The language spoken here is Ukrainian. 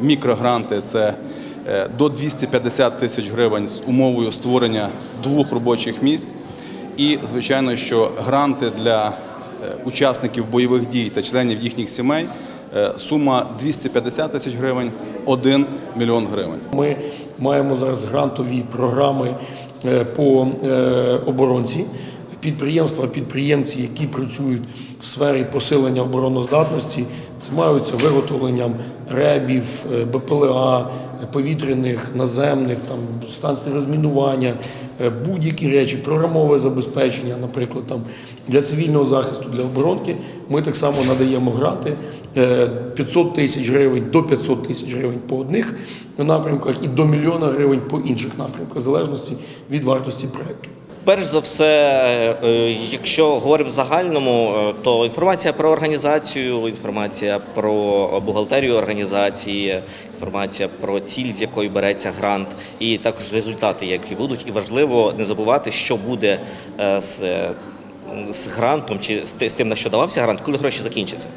мікрогранти це е, до 250 тисяч гривень з умовою створення двох робочих місць. І, звичайно, що гранти для е, учасників бойових дій та членів їхніх сімей е, сума 250 тисяч гривень, 1 мільйон гривень. Ми маємо зараз грантові програми по оборонці. Підприємства, підприємці, які працюють в сфері посилення обороноздатності, займаються виготовленням ребів, е, БПЛА, е, повітряних, наземних, там станцій розмінування, е, будь-які речі, програмове забезпечення, наприклад, там для цивільного захисту, для оборонки. Ми так само надаємо гранти е, 500 тисяч гривень до 500 тисяч гривень по одних напрямках і до мільйона гривень по інших напрямках, в залежності від вартості проекту. Перш за все, е, якщо говорити в загальному, е, то інформація про організацію, інформація про бухгалтерію організації, інформація про ціль, з якої береться грант, і також результати, які будуть. І важливо не забувати, що буде е, з, е, з грантом чи з тим, на що давався грант, коли гроші закінчаться.